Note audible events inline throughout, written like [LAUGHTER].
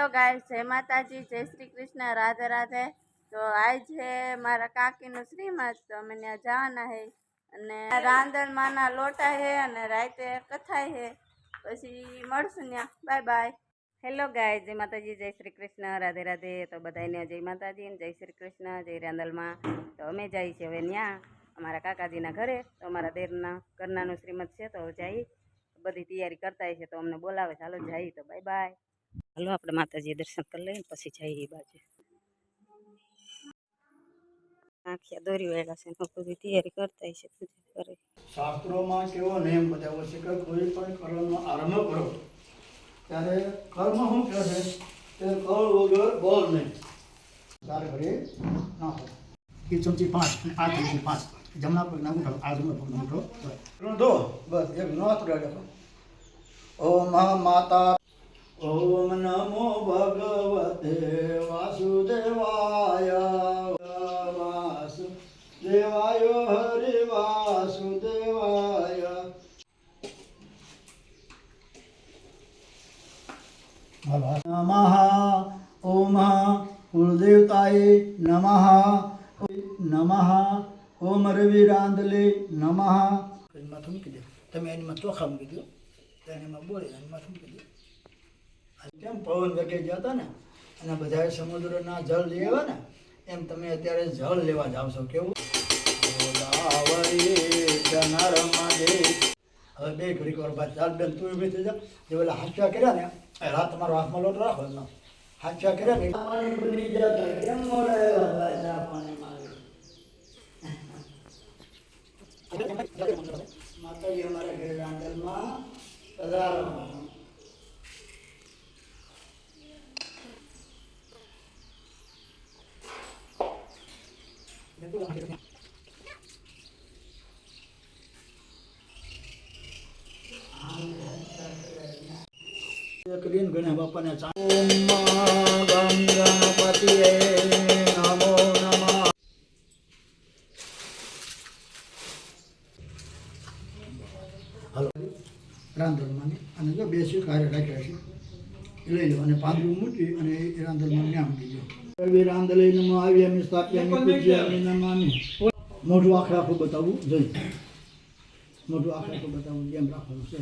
Hello ગાય જય માતાજી, જય શ્રી કૃષ્ણ, રાધે રાધે. તો આજ મારા કાકીનું શ્રીમત તો અમે ત્યાં જવાના હે. અને રાંધણમાંના લોટા હે અને રાતે કથાય હે. પછી મળશું ત્યાં બાય બાય. હેલો ગાય જય માતાજી, જય શ્રી કૃષ્ણ, રાધે રાધે. તો બધાને જય માતાજી જય શ્રી કૃષ્ણ, જય રાંદલમાં તો અમે જઈએ છીએ હવે ત્યાં અમારા કાકાજીના ઘરે. તો અમારા દેરના ઘરનાનું શ્રીમત છે, તો જઈ બધી તૈયારી કરતા છે, તો અમને બોલાવે ચાલો જઈએ તો બાય બાય. હાલો આપણે માતાજી દર્શન કરી લઈએ પછી જઈએ એ બાજુ. આખિયા દોરી વાળા છે ને બધી તૈયારી કરતા છે પૂજા કરે. શાસ્ત્રોમાં કેવો નિયમ બતાવ્યો છે કે કોઈ પણ કર્મનો આરંભ કરો ત્યારે કર્મ શું કહે છે? કે કળ વગર બોલ નહીં. તારે ઘરે ના હોય. ચમચી પાંચ અને આ ચમચી પાંચ. જમણા પગ ના ઉઠો આ જમણા પગ ના ઉઠો બસ એક નોત રાખો ઓમ માતા ઓમ નમો ભગવતે વાસુદેવાય વાસુદેવાય, હરિ વાસુદેવાય. નમઃ, ઓમ કુળદેવતાય નમઃ. નમઃ, ઓમ રવિરાંદલે નમઃ. એમાં મૂકી દે તમે એની માં ચોખા મૂકી દો એમાં બોલે એની માથું મૂકી દો કેમ પવન વગે ગયા હતા ને? અને બધા સમુદ્રના જળ લેવા ને એમ તમે અત્યારે જળ લેવા જાવ છો. કેવું? હવે બે ઘડી વાર બાદ ચાલ બેન તું ઊભી થઈ જા. જે પેલા હાચા કર્યા ને એ રાત તમારો હાથમાં લોટ રાખો એમનો. હાચા કર્યા ને માતાજી અમારા ઘરે રાંડલમાં પધારો. કરીને ગણ્યા બાપાને ચા આવી અમે સ્થાપ્યા પૂજ્ય અમે નમામી મોઢું આખે આખું બતાવવું જોઈએ મોઢું આખે આખું બતાવવું જેમ રાખવાનું છે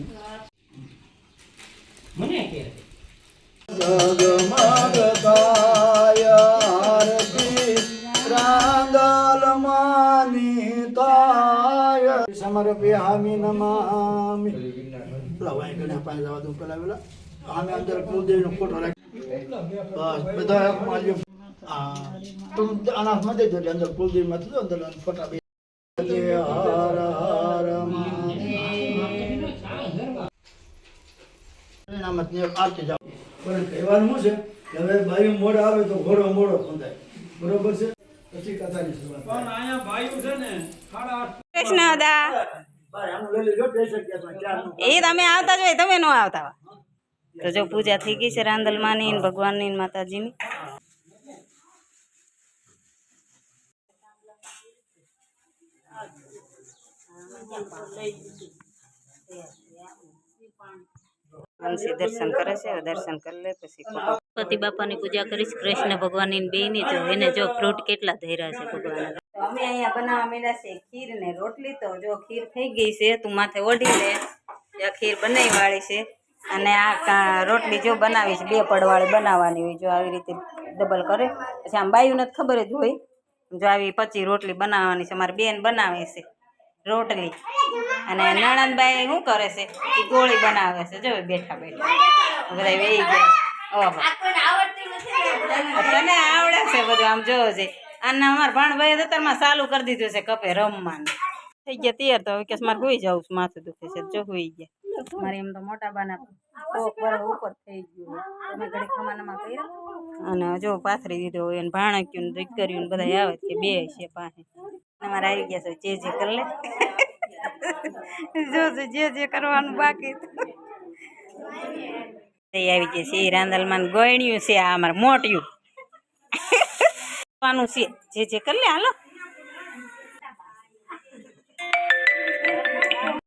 જગમગતાય આરતી રાંગલમાનિતાય સમર્પ્યામિ નમામિ પેલા વાય ગણ્યા પાસે જવા દઉં પેલા પેલા આમે અંદર કુલદેવનો ફોટો રાખી બસ બધા એક માલ્યો આ તું આના દેજો એટલે અંદર કુલદેવ થતો અંદર ફોટા બે. હર હર મહાદેવ. આરતી જાઓ પણ કહેવાનું શું છે? હવે ભાઈ મોડ આવે તો ઘોડો મોડો ખોંદાય બરોબર છે? પછી કથાની શરૂઆત. કૃષ્ણ દા ભાઈ, શક્યા એ તમે આવતા જ હોય તમે નો આવતા હોય. તો જો પૂજા થઈ ગઈ છે રાંદલમાની ને ભગવાનની માતાજીની. હંસી દર્શન કરે છે દર્શન કરી લે પછી ગણપતિ બાપાની પૂજા કરીશ કૃષ્ણ ભગવાનની બેની જો એને જો ફ્રૂટ કેટલા ધૈર્યા છે ભગવાન. અમે અહીંયા બનાવવા માંડ્યા છે ખીર ને રોટલી તો જો ખીર થઈ ગઈ છે તું માથે ઓઢી લે. આ ખીર બનાવી વાળી છે. અને આ રોટલી જો બનાવી છે બે પડવાળી બનાવવાની હોય જો આવી રીતે ડબલ કરે. પછી આમ બાયું નથી ખબર જ હોય. જો આવી પચી રોટલી બનાવવાની છે મારી બેન બનાવે છે. રોટલી. અને નણંદભાઈ શું કરે છે? એ ગોળી બનાવે છે. જો બેઠા બેઠા. બધા વેઈ ગયા. તને આવડે છે બધું? આમ જોવો છે. અને અમારા ભાણભાઈ અત્યારમાં ચાલુ કરી દીધું છે કપે રમવાનું. થઈ ગયા તૈયાર તો કે મારે હોઈ જાઉં છું, માથું દુખે છે. જો હોઈ ગયા. મારે એમ તો મોટા બાના ઉપર થઈ ગયું. તમે ઘડી અને જો પાથરી દીધો હોય ભાણક્યું ને ને બધા આવે કે બે છે પાસે અમારે આવી ગયા છે, જે જે કરી લે. જો જો કરવાનું બાકી. તે આવી ગયા છે રાંદલમાં ગોયણ્યું છે, આ અમારે મોટિયું. છે, જે જે કરી લે, હાલો.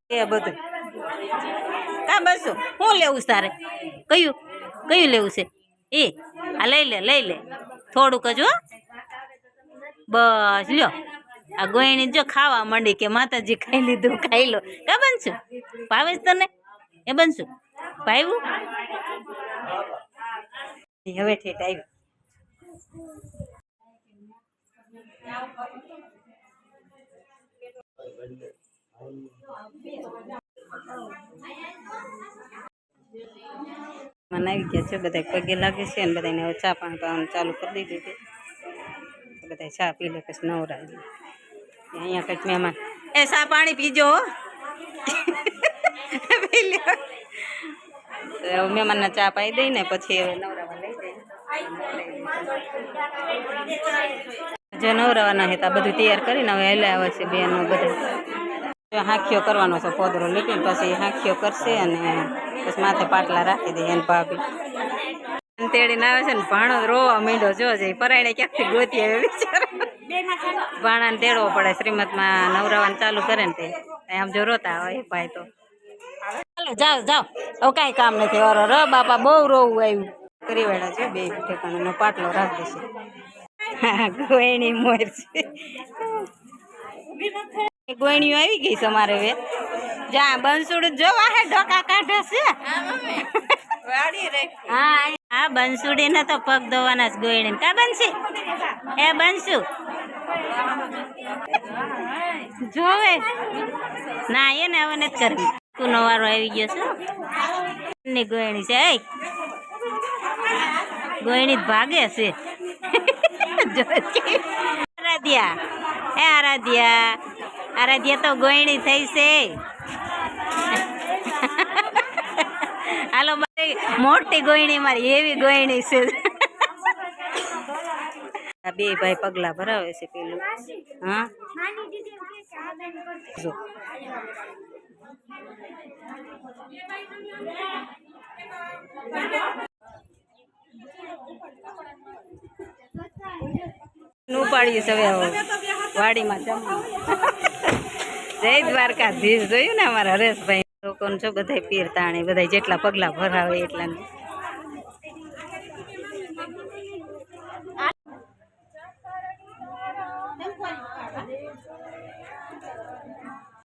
એ બધું. કા બસો? શું લેવું તારે? કયું? કયું લેવું છે? એ, આ લઈ લે લઈ લે. થોડુંક જ હો. બસ, લ્યો. આ ગોયણી જો ખાવા માંડી કે માતાજી ખાઈ લીધું, ખાઈ લો. કા બનશું? ભાવે તને? એ બનશું? ભાવ્યું હવે ઠેઠ આવ્યું. મને આવી ગયા છે બધા પગે લાગે છે ને બધાને ચા પાણી પાવાનું ચાલુ કરી દીધું છે. બધા ચા પી લે, પછી નવરાય અહીંયા કંઈક મહેમાન. એ ચા પાણી પીજો હો. પી લ્યો. તો હવે મહેમાનને ચા પાઈ દઈ ને પછી હવે નવરાવા લઈ જાય જે નવરાવાના હતા બધું તૈયાર કરીને હવે હેલા આવે છે બેનો બધા. હાંખીઓ કરવાનો છે, પોદરો લીટીને પછી હાંખીઓ કરશે અને પછી માથે પાટલા રાખી દે એને ભાભી. તેડીને આવે છે ને ભાણો રોવા માંડ્યો, જો છે પરાયણે ક્યાંકથી ગોતી આવે બિચારો ભાણાને તેડવો પડે શ્રીમદમાં નવરાવાનું ચાલુ કરે ને તે. આમ જો રોતા હોય ભાઈ તો. ચાલો જાઓ જાઓ. હવે કાંઈ કામ નથી ઓરો ર બાપા બહુ રોવું આવ્યું. કરી વાળા છે બે ઠેકાણાનો પાટલો રાખી દેશે હા ગોયણી મોર છે. ગોયણીઓ આવી ગઈ છે અમારે હવે. જા બંસુડ જો હે ઢોકા કાઢે છે. હા હા બંસુડી ને તો પગ ધોવાના જ ગોયણી કા બનશી? એ બંસુ જોવે. ના, એને હવે નથી કરવી. તું વારો આવી ગયો છે. ની ગોયણી છે ગોયણી ભાગે છે. આરાધ્યા. એ આરાધ્યા. આરાધ્યા તો ગોયણી થઈ છે. હાલો મોટી ગોયણી મારી, એવી ગોયણી છે. આ બે ભાઈ પગલા ભરાવે છે પેલું. હા? ઉપાડ્યું છે હવે વાડીમાં જમવા જય દ્વારકાધીશ. જોયું ને અમારા હરેશભાઈ? લોકોને જો બધા પીર તાણી બધા જેટલા પગલા ભરાવે એટલા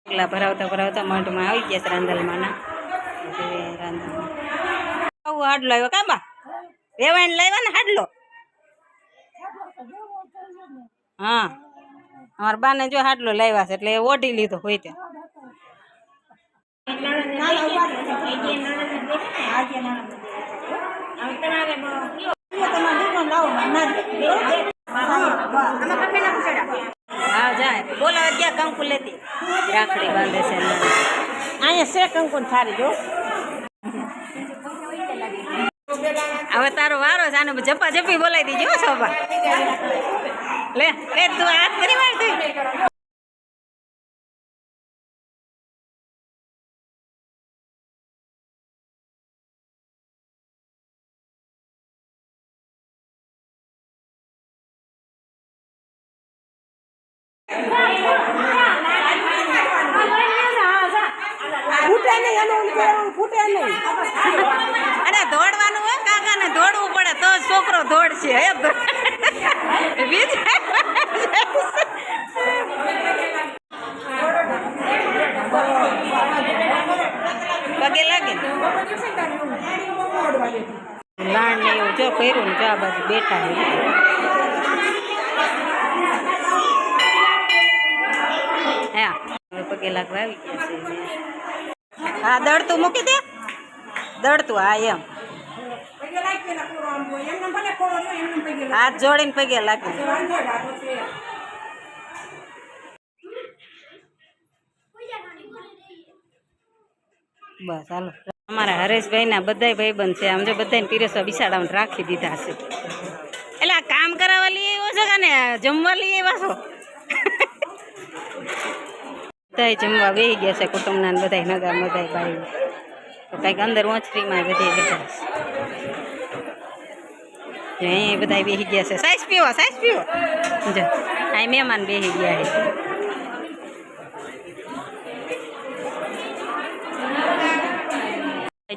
પગલા ભરાવતા ભરાવતા મઢમાં આવી ગયા રાંદલમાં રાંદલમાં આવું હાડલો આવ્યો કાબા? વેવાણ લાવ્યા ને હાડલો? હા. અમારા બાને જો હાડલો લાવ્યા છે એટલે એ ઓઢી લીધો હોય ત્યાં બોલાવે ક્યાં કંકુ લેતી રાખડી બાંધે છે અહીંયા છે કંકુન થારી જો હવે તારો વારો છે, આને જપા જપી બોલાવી હો શોભા. લે એ તું હાથ કરી તું ફૂટે નહીં એનું ઓલું કહેવાનું ફૂટે નહીં અરે દોડવાનું હોય કાકા ને દોડવું પડે તો જ છોકરો દોડશે હે દો- બીજા પગે લાગે. ને લાણ ને, એવું જો કર્યું ને જો આ બાજુ બેઠા છે હા. હવે પગે લાગવા આવી ગયા છે. હા દળતું મૂકી દે. દળતું હા, એમ. હાથ જોડીને પગે લાગી. બસ, હાલો. અમારા હરેશભાઈના બધાય ભાઈબંધ છે. આમ જો બધાને પીરસવા બિસાડામાં રાખી દીધા છે. એટલે આ કામ કરાવવા લઈ આવ્યો છે કે ને? જમવા લઈ આવ્યા છો? બધાય જમવા બેસી ગયા છે કુટુંબના બધા નગા બધા ભાઈ તો કંઈક અંદર ઓછરીમાં બધી બેઠા છે. અહીં બધા બેસી ગયા છે. સાઈઝ પીવો સાઈઝ પીવો. જો આ મહેમાન બેસી ગયા છે.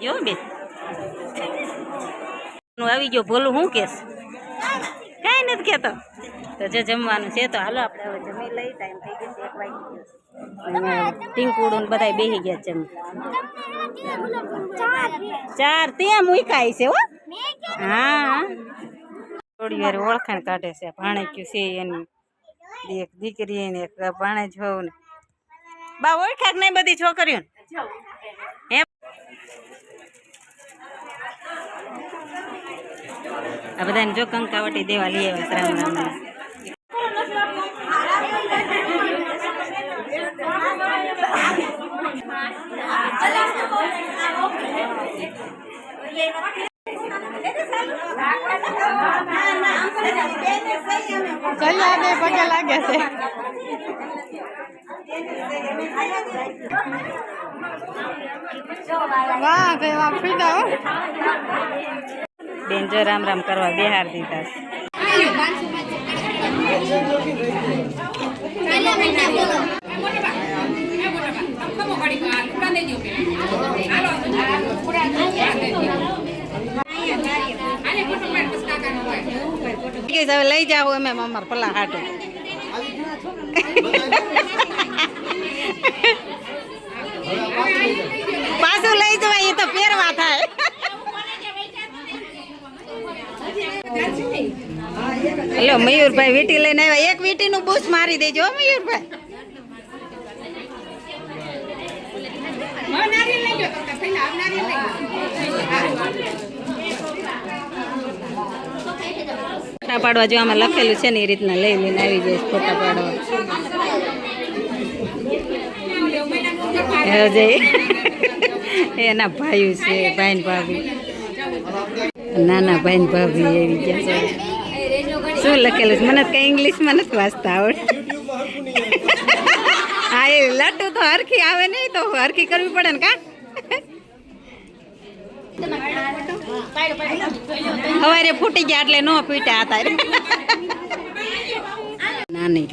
જો બે આવી ગયો ભોલું શું કેસ? કાંઈ નથી કહેતો તો જો જમવાનું છે તો હાલો આપણે હવે જમી લઈ ટાઈમ થઈ ગયો છે એક વાગી ગયો ટીંકુડું બધા બેસી ગયા છે ચાર ત્યાં મૂકાય છે હો. હા. થોડી વાર ઓળખાણ કાઢે છે ભાણેક્યું છે એની. એક દીકરી ને એક ભાણે જોવ ને. બા ઓળખાક નહીં બધી છોકરીઓ હે આ બધાને જો કંકાવટી દેવા લઈ આવ્યા છે રામ રામ રામ. ચલ્યા બે પગે લાગે છે. વાહ ભાઈ વાહ ફીદા હો બેન જો રામ રામ કરવા બિહાર દીધા છે. લઈ જાઓ અમે અમાર પલા હાટું. પાછું લઈ જવાય, એ તો પહેરવા થાય. હેલો, મયુરભાઈ વીટી લઈને આવ્યા. એક વીટીનું બૂસ મારી દેજો મયુરભાઈ. ફોટા પાડવા જો આમાં લખેલું છે ને એ રીતના લઈ લઈને આવી જઈશ ફોટા પાડવા. જઈ [LAUGHS] એના ભાઈઓ છે ભાઈ ભાભી. નાના ભાઈ ભાભી આવી ગયા છે. શું લખેલું છે? મને કઈ ઇંગ્લિશમાં નથી વાંચતા આવડે [LAUGHS] હા એ લટ્ટુ તો હરખી આવે નહીં તો હરખી કરવી પડે ને કા? હવારે ફૂટી ગયા એટલે નો પીટ્યા હતા. નાની.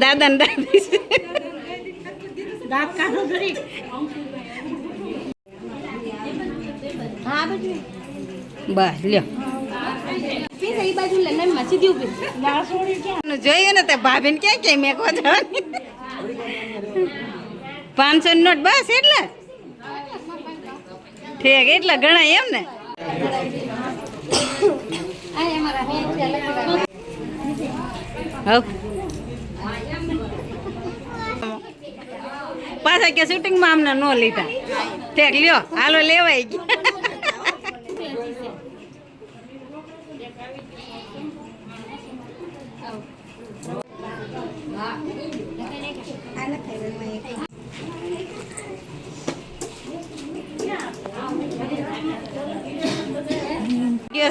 દાદા ને દાદી છે બસ. લ્યો. જોઈએ ને તે ભાભીને ક્યાં ક્યાંય મેકવા જવાની પાંચસો નોટ બસ એટલે? ઠીક એટલા ઘણા એમ ને? હવ. પાછા કે શૂટિંગમાં અમને ન લીધા. ઠેક, લ્યો, હાલો, લેવાય ગયા.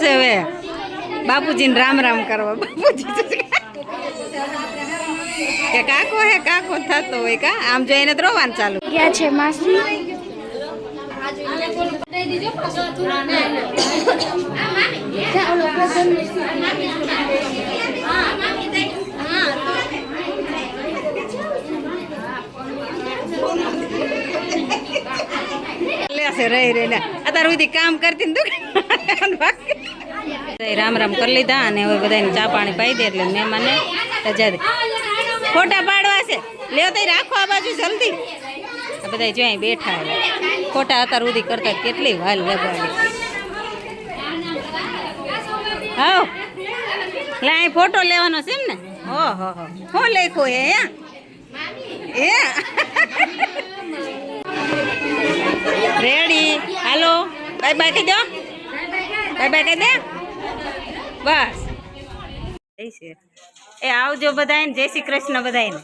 હવે. બાપુજીને રામ રામ કરવા. બાપુજી કે કાકો હે કાકો થતો હોય કા? આમ જોઈને તો રોવાનું ચાલુ. ગયા છે માસી. રહી રહીને અત્યાર સુધી કામ કરતી ને દુકાન રામ રામ કરી લીધા અને હવે બધાને ચા પાણી પાઈ દે એટલે મહેમાને રજા દે. ફોટા પાડવા છે. લેવો તઈ રાખો આ બાજુ જલ્દી. આ બધા જો અહીં બેઠા છે. ફોટા અત્યાર સુધી કરતા કેટલી વાલ લગાડી હો લે, અહીં ફોટો લેવાનો છે ને? ઓહો, હો. હું લખ્યું હે એ રેડી. હાલો. બાય બાય કહી દો. બાય બાય કહી દે. બસ. એ શ્રી એ આવજો બધાને જય શ્રી કૃષ્ણ બધાને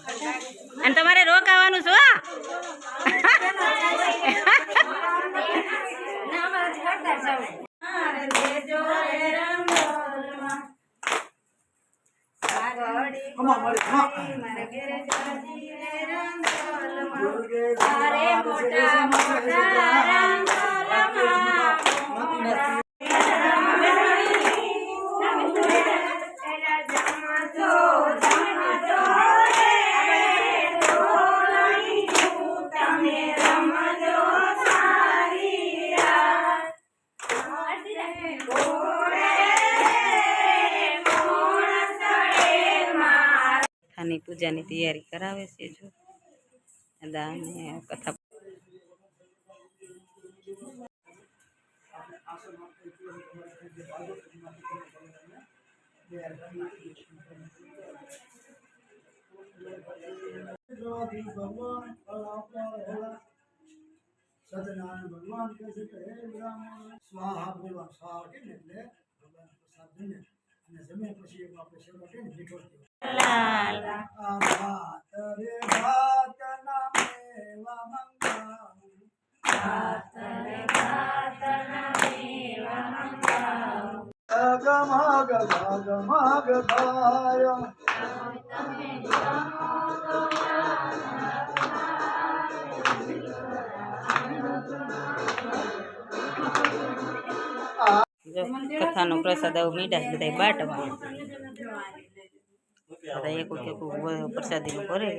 અને તમારે રોકાવાનું છો હા? કમા મળે હા. ખાની પૂજાની તૈયારી કરાવે છે જો દાદા અને કથા ભગવાન ફળ આપવા રહેલા સત્યનારાયણ ભગવાન કહે છે કે હે બ્રાહ્મણ સ્વાહા અને જમે પછી એમાં આપણે સેવા કે ને મીઠો કહેવાય. આ ભાત રે ભાત ના મેવા મંગાવું. કથાનો પ્રસાદ આવું મીઠા બધા બાટવા. બધા એક એક પ્રસાદી કરે